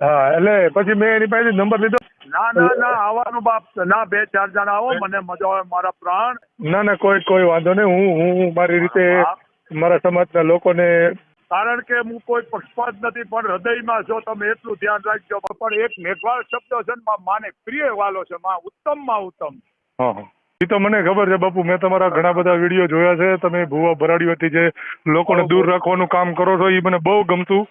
હા એટલે પછી મેં એની પાસે નંબર લીધો. ના ના ના આવવાનું બાપ ના બે ચાર જણા આવો મને મજા આવે મારા પ્રાણ. ના ના કોઈ કોઈ વાંધો નહીં હું હું મારી રીતે મારા સમાજના લોકોને કારણ કે હું કોઈ પક્ષપાત નથી પણ હૃદયમાં છો તમે એટલું ધ્યાન રાખજો પણ એક મેઘવાળ શબ્દ છે ને માને પ્રિય વાલો છે માં ઉત્તમમાં ઉત્તમ. હા એ તો મને ખબર છે બાપુ મેં તમારા ઘણા બધા વીડિયો જોયા છે તમે ભૂવા ભરાડીઓથી જે લોકોને દૂર રાખવાનું કામ કરો છો એ મને બહુ ગમતું.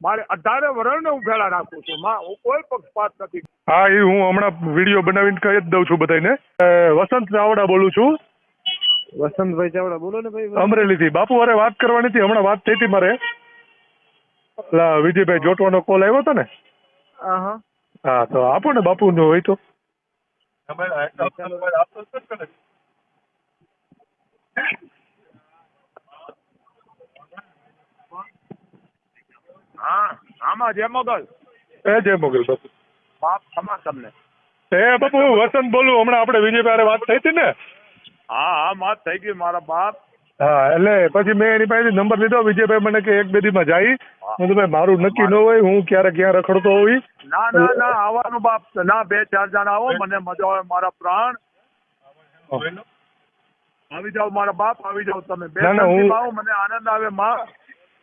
મારે અઢારે વરણને હું ભેળા રાખું છું. માં હું કોઈ પક્ષપાત નથી. હા એ હું હમણાં વીડિયો બનાવીને કહી જ દઉં છું બધાને વસંત ચાવડા બોલું છું. વસંતભાઈ ચાવડા બોલો ને ભાઈ અમરેલીથી. બાપુ અરે વાત કરવાની હતી હમણાં વાત થઈ હતી મારે. પેલા વિજયભાઈ જોટવાનો કોલ આવ્યો હતો ને? હા હા હા તો આપો ને બાપુ નો હોય તો. હા જય મોગલ? એ જય મોગલ બાપુ બાપ ખમા તમને. એ બાપુ હું વસંત બોલું હમણાં આપણે વિજય હારે વાત થઈ હતી ને? હા હા વાત થઈ ગઈ મારા બાપ. હા એટલે પછી મેં એની પાસે નંબર લીધો વિજયભાઈ મને કે એક બે દીમાં જાય. હું. ભાઈ મારું નક્કી ન હોય હું ક્યારે ક્યાં રખડતો હોય ના ના ના આવવાનું બાપ ના બે ચાર જણા આવો મને મજા આવે મારા પ્રાણ. આવી જાઓ મારા બાપ આવી જાઓ તમે. બે આવો મને આનંદ આવે માં.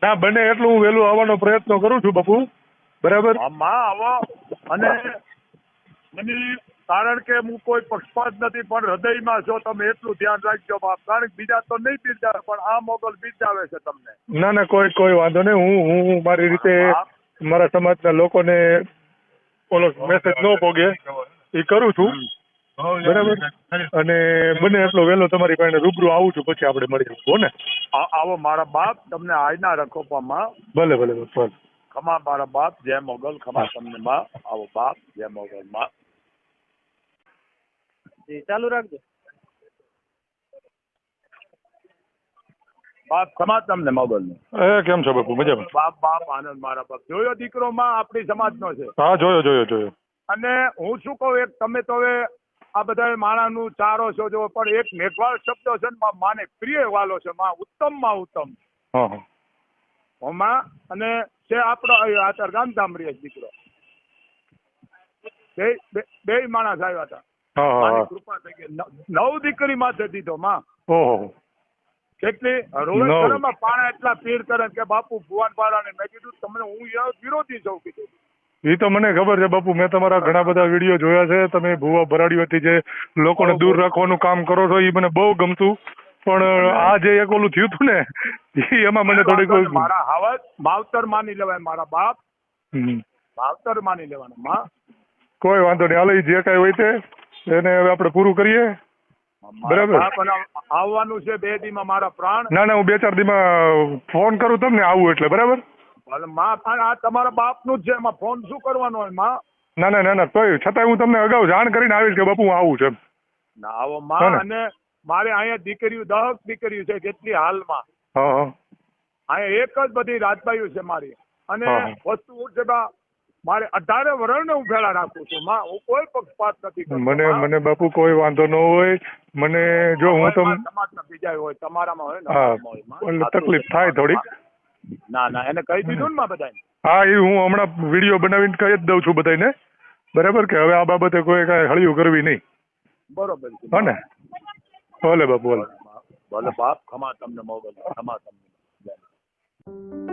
ના બને એટલું હું વહેલું આવવાનો પ્રયત્ન કરું છું બાપુ. બરાબર? માં આવો. અને મને કારણ કે હું કોઈ પક્ષપાત નથી પણ હૃદયમાં છો તમે એટલું ધ્યાન રાખજો બાપ કારણ કે બીજા તો નહીં બિરજાવે પણ આ મોગલ બિરજાવે છે તમને. ના ના કોઈ કોઈ વાંધો નહીં. હું હું મારી રીતે મારા સમાજના લોકોને ઓલો મેસેજ ન ભોગે. એ કરું છું. બરાબર? અને બને એટલો વહેલો તમારી પાસે રૂબરૂ આવું છું પછી આપણે મળી હો ને? આવો મારા બાપ તમને આજના રખોપામાં ભલે ભલે ભલે ખમા મારા બાપ જય મોગલ. ખમા તમને માં. આવો બાપ જય મોગલ માં. ચાલુ રાખજો. બાપ સમાજ તમને મોગલ એ કેમ છો બાપુ? મજામાં? બાપ બાપ આનંદ મારા બાપ. જોયો દીકરો માં આપણી સમાજનો છે? હા જોયો જોયો જોયો. અને હું શું કહું એક તમે તો હવે આ બધા માણાનું ચારો છો જો પણ એક મેઘવાળ શબ્દ છે ને માને પ્રિય વાલો છે માં ઉત્તમમાં ઉત્તમ. હોમાં અને છે આપણો આચાર અત્યારે રે દીકરો. બે માણસ આવ્યા હતા. કૃપા થઈ ગઈ. નવ- દીકરી માથે દીધો માં. ઓહો. કેટલી? નવ. ઘરમાં પાણા એટલા પીર કરે કે બાપુ ભુવન પાડાને મેં કીધું તમને હું વિરોધી છું કીધું. એ તો મને ખબર છે બાપુ મેં તમારા ઘણા બધા વીડિયો જોયા છે. તમે ભૂવા ભરાડીઓથી જે લોકોને દૂર રાખવાનું કામ કરો છો એ મને બહુ ગમતું. પણ આ જે એક ઓલું થયું હતું ને એમાં મને થોડીક મારા હાવત માવતર માની લેવાય મારા બાપ. માવતર માની લેવાના માં. કોઈ વાંધો નહીં હાલો જે કાંઈ હોય તે એને હવે આપણે પૂરું કરીએ. બરાબર. આવવાનું છે બે દીમાં મારા પ્રાણ. ના ના હું બે ચાર દીમાં ફોન કરું તમને આવું એટલે બરાબર? ભલે માં પણ આ તમારા બાપનું જ છે એમાં ફોન શું કરવાનો હોયમાં? ના ના ના ના તોય. છતાંય હું તમને અગાઉ જાણ કરીને આવીશ કે બાપુ હું આવું છે ના આવો માં અને મારે અહીંયા દીકરીઓ દહક દીકરીઓ છે કેટલી હાલમાં. અહીંયા એક જ બધી રાજબાઈઓ છે મારી. અને. વસ્તુ છે બા મારે અઢારે વરણને હું ભેળા રાખું છું માં. હું કોઈ પક્ષપાત નથી કરતો, મને મને બાપુ કોઈ વાંધો ન હોય. મને જો હું તમને બીજા હોય તમારામાં હોય ને તકલીફ થાય. થોડીક. ના ના એને કહી દીધું ને માં બધાને હા એ હું હમણાં વીડિયો બનાવીને કહી જ દઉં છું બધાને બરાબર કે હવે આ બાબતે કોઈ કાંઈ હળિયું કરવી નહીં બરોબર છે હો ને ભલે બાપ ભલે ભલે બાપ ખમા તમને મોગલ ખમા તમને